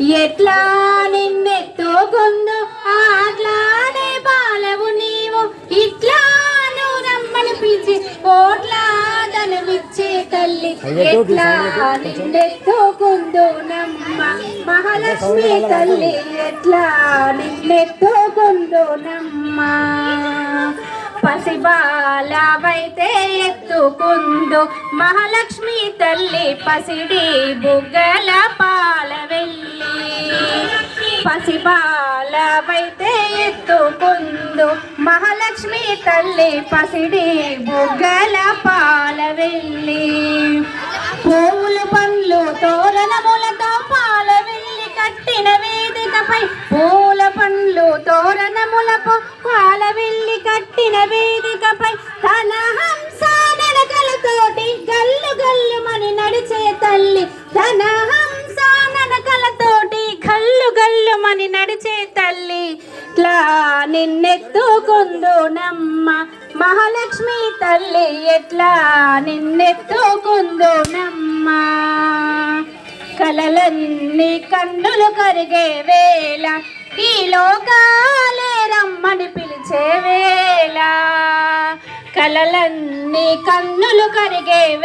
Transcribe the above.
ఎట్లా నిన్నెత్తుకుందో ఆట్లాడే బాలవు నీవు. ఇట్లా నువ్వు రమ్మని పిలిచి ఓట్లాదనమిచ్చే తల్లి. ఎట్లా నిన్నెత్తుకుందో నమ్మ. మహాలక్ష్మి తల్లి ఎట్లా నిన్నెత్తుకుందో నమ్మ. పసిబాలవైతే ఎత్తుకుందు మహాలక్ష్మి తల్లి పసిడి బుగ్గల వెళ్ళి పసిబాలవైతే ఎత్తుకుందు. మహాలక్ష్మి తల్లి పసిడి బుగ్గల పాల వెళ్ళి పూలు పండ్లు తోరణములతో పాల వెళ్ళి కట్టిన వేదికపై పూల పండ్లు తోరణములకు పాల వెళ్ళి కట్టిన వేదికపై తన గల్లు నడిచే తల్లి ఇట్లా నిన్నెత్తుకుందునమ్మ. మహాలక్ష్మి తల్లి ఎట్లా నిన్నెత్తుకుందునమ్మ. కలలన్నీ కన్నులు కరిగే వేళ ఈ లోకాలే రమ్మని పిలిచే వేళ. కలలన్నీ కన్నులు కరిగే